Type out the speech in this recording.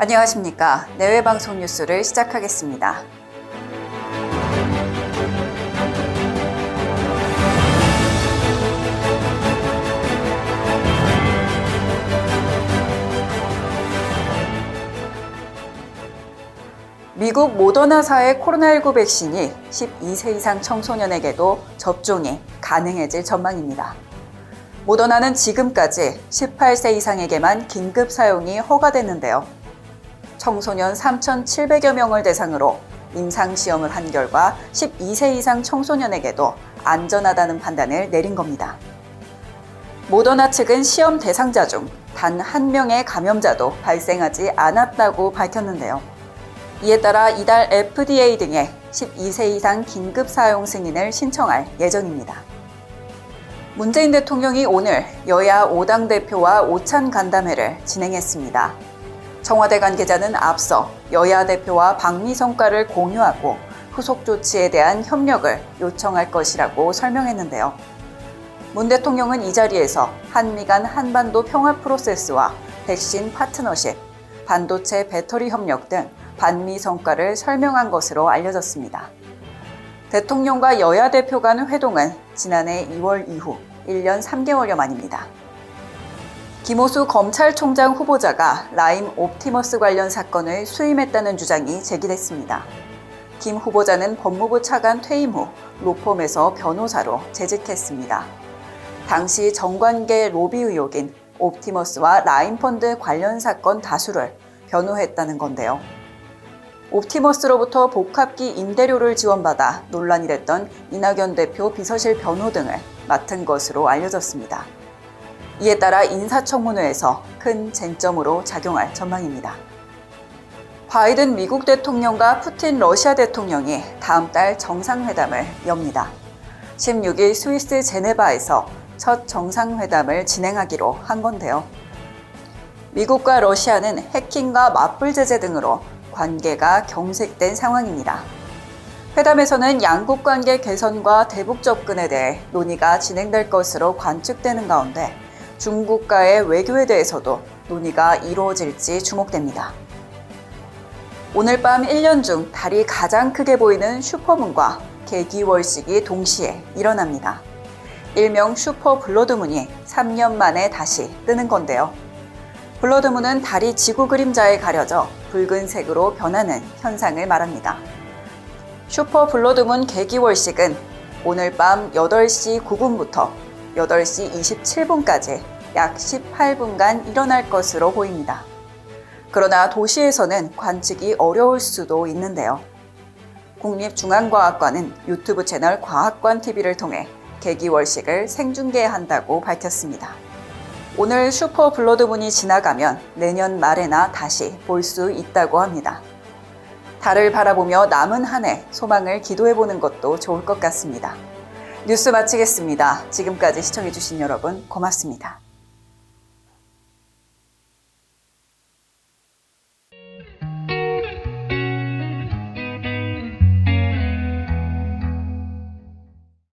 안녕하십니까. 내외방송 뉴스를 시작하겠습니다. 미국 모더나사의 코로나19 백신이 12세 이상 청소년에게도 접종이 가능해질 전망입니다. 모더나는 지금까지 18세 이상에게만 긴급 사용이 허가됐는데요. 청소년 3,700여 명을 대상으로 임상시험을 한 결과 12세 이상 청소년에게도 안전하다는 판단을 내린 겁니다. 모더나 측은 시험 대상자 중 단 한 명의 감염자도 발생하지 않았다고 밝혔는데요. 이에 따라 이달 FDA 등에 12세 이상 긴급 사용 승인을 신청할 예정입니다. 문재인 대통령이 오늘 여야 5당 대표와 오찬 간담회를 진행했습니다. 청와대 관계자는 앞서 여야 대표와 방미 성과를 공유하고 후속 조치에 대한 협력을 요청할 것이라고 설명했는데요. 문 대통령은 이 자리에서 한미 간 한반도 평화 프로세스와 백신 파트너십, 반도체 배터리 협력 등 반미 성과를 설명한 것으로 알려졌습니다. 대통령과 여야 대표 간 회동은 지난해 2월 이후 1년 3개월여 만입니다. 김호수 검찰총장 후보자가 라임 옵티머스 관련 사건을 수임했다는 주장이 제기됐습니다. 김 후보자는 법무부 차관 퇴임 후 로펌에서 변호사로 재직했습니다. 당시 정관계 로비 의혹인 옵티머스와 라임펀드 관련 사건 다수를 변호했다는 건데요. 옵티머스로부터 복합기 임대료를 지원받아 논란이 됐던 이낙연 대표 비서실 변호 등을 맡은 것으로 알려졌습니다. 이에 따라 인사청문회에서 큰 쟁점으로 작용할 전망입니다. 바이든 미국 대통령과 푸틴 러시아 대통령이 다음 달 정상회담을 엽니다. 16일 스위스 제네바에서 첫 정상회담을 진행하기로 한 건데요. 미국과 러시아는 해킹과 맞불 제재 등으로 관계가 경색된 상황입니다. 회담에서는 양국 관계 개선과 대북 접근에 대해 논의가 진행될 것으로 관측되는 가운데 중국과의 외교에 대해서도 논의가 이루어질지 주목됩니다. 오늘 밤 1년 중 달이 가장 크게 보이는 슈퍼문과 개기월식이 동시에 일어납니다. 일명 슈퍼 블러드문이 3년 만에 다시 뜨는 건데요. 블러드문은 달이 지구 그림자에 가려져 붉은색으로 변하는 현상을 말합니다. 슈퍼 블러드문 개기월식은 오늘 밤 8시 9분부터 8시 27분까지 약 18분간 일어날 것으로 보입니다. 그러나 도시에서는 관측이 어려울 수도 있는데요. 국립중앙과학관은 유튜브 채널 과학관 TV를 통해 개기월식을 생중계한다고 밝혔습니다. 오늘 슈퍼 블러드문이 지나가면 내년 말에나 다시 볼 수 있다고 합니다. 달을 바라보며 남은 한 해 소망을 기도해보는 것도 좋을 것 같습니다. 뉴스 마치겠습니다. 지금까지 시청해주신 여러분 고맙습니다.